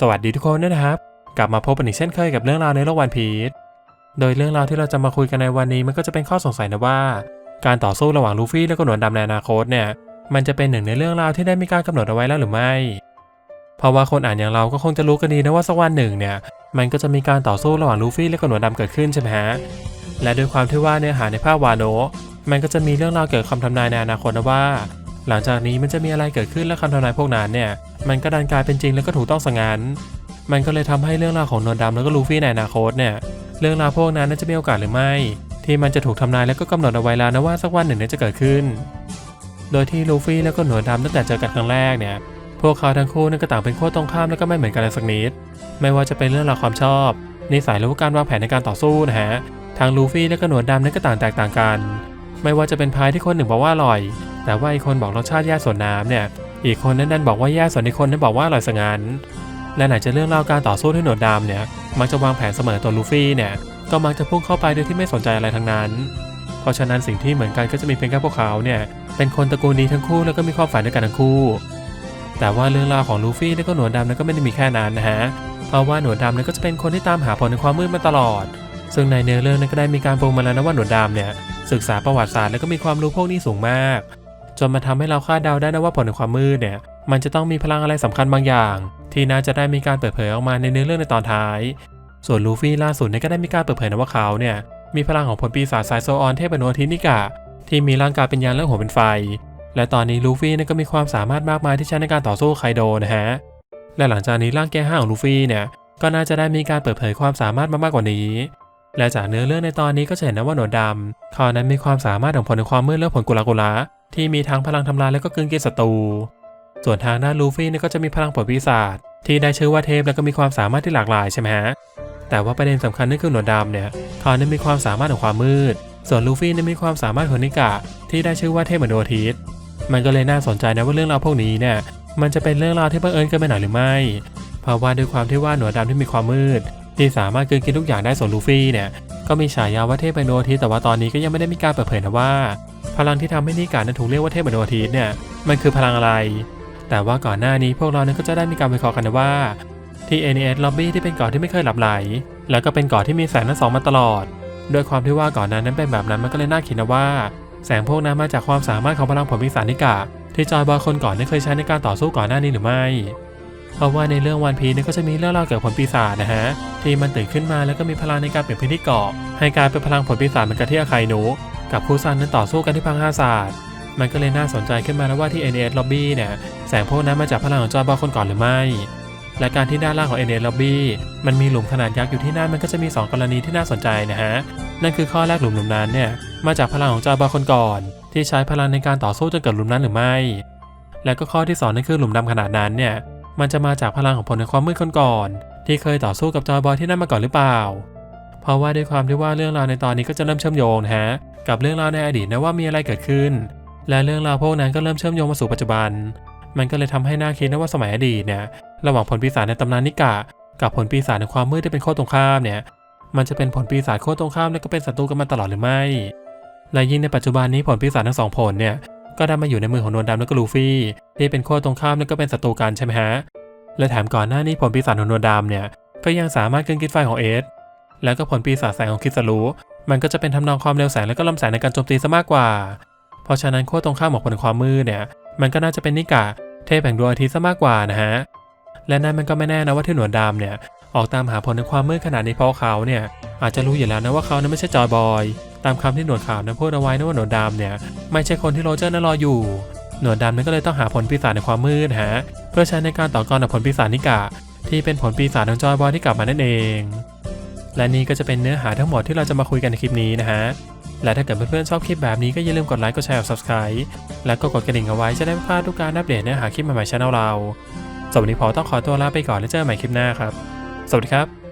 สวัสดีทุกคนด้วยนะครับ กลับมาพบกันอีกเช่นเคยกับเรื่องราวในโลกวันพีชโดยเรื่องราวที่เราจะมาคุยกันในวันนี้มันก็จะเป็นข้อสงสัยนะว่า การต่อสู้ระหว่างลูฟี่และก็หนวดดำในอนาคตเนี่ย มันจะเป็นหนึ่งในเรื่องราวที่ได้มีการกำหนดเอาไว้แล้วหรือไม่ เพราะว่าคนอ่านอย่างเราก็คงจะรู้กันดีนะว่าสักวันหนึ่งเนี่ย มันก็จะมีการต่อสู้ระหว่างลูฟี่และก็หนวดดำเกิดขึ้นใช่ไหมฮะ และด้วยความที่ว่าเนื้อหาในภาพวาโนมันก็จะมีเรื่องราวเกี่ยวกับคำทำนายในอนาคตนะว่า หลังจากนี้มันจะมีอะไรเกิดขึ้นและคำทำนายพวกนั้นเนี่ย มันก็ดันกลายเป็นจริงแล้วก็ถูกต้องสงันมันก็เลยทำให้เรื่องราวของนวลดำแล้วก็ลูฟี่ในอนาคตเนี่ย เรื่องราวพวกนั้นน่าจะมีโอกาสหรือไม่ ที่มันจะถูกทำนายแล้วก็กำหนดเอาไว้แล้วนะว่าสักวันหนึ่งนี่ยจะเกิดขึ้น โดยที่ลูฟี่แล้วก็หนวดดำตั้งแต่เจอกันครั้งแรกเนี่ย พวกเขาทั้งคู่นั่นก็ต่างเป็นขั้วตรงข้ามแล้วก็ไม่เหมือนกันเลยสักนิด ไม่ว่าจะเป็นเรื่องราวความชอบนิสัยหรือว่าการวางแผนในการต่อสู้นะฮะ ทางลูฟี่และก็หนวดดำนั่นก็ต่างแตกต่างกัน ไม่ว่าจะเป็นพายที่คนหนึ่งบอกว่าอร่อย แต่ว่าอีกคนบอกรสชาติแย่ส่วนน้ำเนี่ย อีกคนนั้นดันบอกว่าแย่ส่วนอีกคนนั้นบอกว่าอร่อยสงันและไหนจะเรื่องราการต่อสู้ที่หนวดดำเนี่ย มักจะวางแผนเสมอตัวลูฟี่เนี่ย ก็มักจะพุ่งเข้าไปโดยที่ไม่สนใจอะไรทั้งนั้น เพราะฉะนั้นสิ่งที่เหมือนกันก็จะมีเพียงแค่พวกเขาเนี่ย เป็นคนตระกูลดีทั้งคู่แล้วก็มีความฝันด้วยกันทั้งคู่ แต่ว่าเรื่องราวของลูฟี่และก็หนวดดำนั้นก็ไม่ได้มีแค่นั้นนะฮะ เพราะว่าหนวดดำนั้นก็จะเป็นคนที่ตามหาผลในความมืดมาตลอด ซึ่งในเนื้อเรื่องนั้นก็ได้มีการปรุงมาแล้วนะว่าหนวดดำเนี่ยศึกษาประวัติศาสตร์แล้วก็มีความรู้พวกนี้สูงมาก จนมาทำให้เราคาดเดาได้นะว่าผลในความมืดเนี่ยมันจะต้องมีพลังอะไรสำคัญบางอย่าง ที่น่าจะได้มีการเปิดเผยออกมาในเนื้อเรื่องในตอนท้าย ส่วนลูฟี่ล่าสุดเนี่ยก็ได้มีการเปิดเผยนะว่าเขาเนี่ยมีพลังของผลปีศาจสายโซออนเทพบนวทินิกะ ที่มีร่างกายเป็นยานและหัวเป็นไฟ และตอนนี้ลูฟี่เนี่ยก็มีความสามารถมากมายที่ใช้ในการต่อสู้ไคโดนะฮะและหลังจากนี้ร่างแก้ห้าของลูฟี่เนี่ยก็น่าจะได้มีการเปิดเผยความสามารถมามากกว่านี้ และจากเนื้อเรื่องในตอนนี้ก็จะเห็นนะว่าหนวดดำเขานั้นมีความสามารถของผลในความมืดและผลกุลากุละที่มีทั้งพลังทำลายและก็กลืนกินศัตรู ส่วนทางด้านลูฟี่เนี่ยก็จะมีพลังผลปีศาจที่ได้ชื่อว่าเทพและก็มีความสามารถที่หลากหลายใช่ไหมฮะแต่ว่าประเด็นสำคัญนั่นคือหนวดดำเนี่ยเขานั้นมีความสามารถของความมืด ส่วนลูฟี่นั้นมีความสามารถของนิกะที่ได้ชื่อว่าเทพเหมือนดวงอาทิตย์มันก็เลยน่าสนใจนะว่าเรื่องราวพวกนี้เนี่ยมันจะเป็นเรื่องราวที่บังเอิญเกันไปหน่อยหรือไม่ เพราะว่าด้วยความที่ว่าหนวดดำที่มีความมืด ที่สามารถกลืนกินทุกอย่างได้ส่วนลูฟี่เนี่ยก็มีฉายาว่าเทพเป็นอาทิตแต่ว่าตอนนี้ก็ยังไม่ได้มีการเปิดเผยนะว่า พลังที่ทำให้นิการนั้นถูกเรียกว่าเทพเป็นอาทิตเนี่ยมันคือพลังอะไร แต่ว่าก่อนหน้านี้พวกเรานั้นก็จะได้มีการวิเคราะห์กันนะว่าที่ NES Lobby ที่เป็นเกาะที่ไม่เคยหลับไหล แล้วก็เป็นเกาะที่มีแสงทั้งสองมาตลอดด้วยความที่ว่าก่อนนั้นนั้นเป็นแบบนั้นมันก็เลยน่าคิดนะว่า แสงพวกนั้นมาจากความสามารถของพลังผลพิศานิกะที่จอยบอยคนก่อนได้เคยใช้ในการต่อสู้ก่อนหน้านี้หรือไม่ เพราะว่าในเรื่องวันพีนี่ก็จะมีเรื่องเล่าเกี่ยวกับผลปีศาจนะฮะที่มันตื่นขึ้นมาแล้วก็มีพลังในการเปลี่ยนพื้นที่เกาะให้กลายเป็นพลังผลปีศาจเหมือนกับที่อาไคนุกับคูซันนั้นต่อสู้กันที่พังห้าศาสตร์มันก็เลยน่าสนใจขึ้นมาแล้วว่าที่ NES Lobby เนี่ยแสงพวกนั้นมาจากพลังของจอบอยคนก่อนหรือไม่ และการที่ด้านล่างของ NES Lobby มันมีหลุมขนาดยักษ์อยู่ที่นั่นมันก็จะมี 2 กรณีที่น่าสนใจนะฮะ นั่นคือข้อแรกหลุมหลุมนั้นเนี่ยมาจากพลังของจอบอยคนก่อน ที่ใช้พลังในการต่อสู้จนเกิดหลุมนั้นหรือไม่ และก็ข้อที่สองนั่นคือหลุมดำขนาดนั้นเนี่ย มันจะมาจากพลังของผลในความมืดคนก่อน ที่เคยต่อสู้กับจอยบอยที่นั่นมาก่อนหรือเปล่า เพราะว่าด้วยความที่ว่าเรื่องราวในตอนนี้ก็จะเริ่มเชื่อมโยงนะฮะกับเรื่องราวในอดีตนะว่ามีอะไรเกิดขึ้น และเรื่องราวพวกนั้นก็เริ่มเชื่อมโยงมาสู่ปัจจุบัน มันก็เลยทำให้น่าคิดนะว่าสมัยอดีตเนี่ยระหว่างผลปีศาจในตำนานนิกะ กับผลปีศาจในความมืดที่เป็นโคตรตรงข้ามเนี่ยมันจะเป็นผลปีศาจโคตรตรงข้ามและก็เป็นศัตรูกันมาตลอดหรือไม่ และยิ่งในปัจจุบันนี้ผลปีศาจทั้งสองผลเนี่ย ก็ได้มาอยู่ในมือของนวลดำและก็ลูฟี่ที่เป็นโคตรตรงข้ามและก็เป็นศัตรูกันใช่ไหมฮะและแถมก่อนหน้านี้ผลปีศาจของนวลดำเนี่ยก็ยังสามารถกลืนกินไฟของเอสแล้วก็ผลปีศาจแสงของคิสรุมันก็จะเป็นทำนองความเร็วแสงและก็ลำแสงในการโจมตีซะมากกว่า เพราะฉะนั้นโคตรตรงข้ามของผลความมืดเนี่ย มันก็น่าจะเป็นนิกะเทพแห่งดวงอาทิตย์ซะมากกว่านะฮะ และนั่นมันก็ไม่แน่นะว่าที่หนวดดำเนี่ย ออกตามหาผลในความมืดขนาดนี้เพราะเขาเนี่ยอาจจะรู้อยู่แล้วนะว่าเขานั้นไม่ใช่จอยบอย ตามคำที่หนวดขาวนั้นพูดเอาไว้นะว่าหนวดดำเนี่ยไม่ใช่คนที่โรเจอร์นั้นรออยู่ หนวดดำนั้นก็เลยต้องหาผลปีศาจในความมืดฮะเพื่อใช้ในการต่อกรกับผลปีศาจนิกะ ที่เป็นผลปีศาจของจอยบอยที่กลับมานั่นเอง และนี่ก็จะเป็นเนื้อหาทั้งหมดที่เราจะมาคุยกันในคลิปนี้นะฮะและถ้าเกิดเพื่อนๆชอบคลิปแบบนี้ก็อย่าลืมกดไลค์กดแชร์กด subscribe แล้วก็กดกระดิ่งเอาไว้จะได้ไม่พลาดทุกการอัปเดตเนื้อหาคลิปใหม่ๆช่องเราสำหรับวันนี้พอต้องขอตัวลาไปก่อนแล้วเจอกันใหม่คลิปหน้าครับ สวัสดีครับ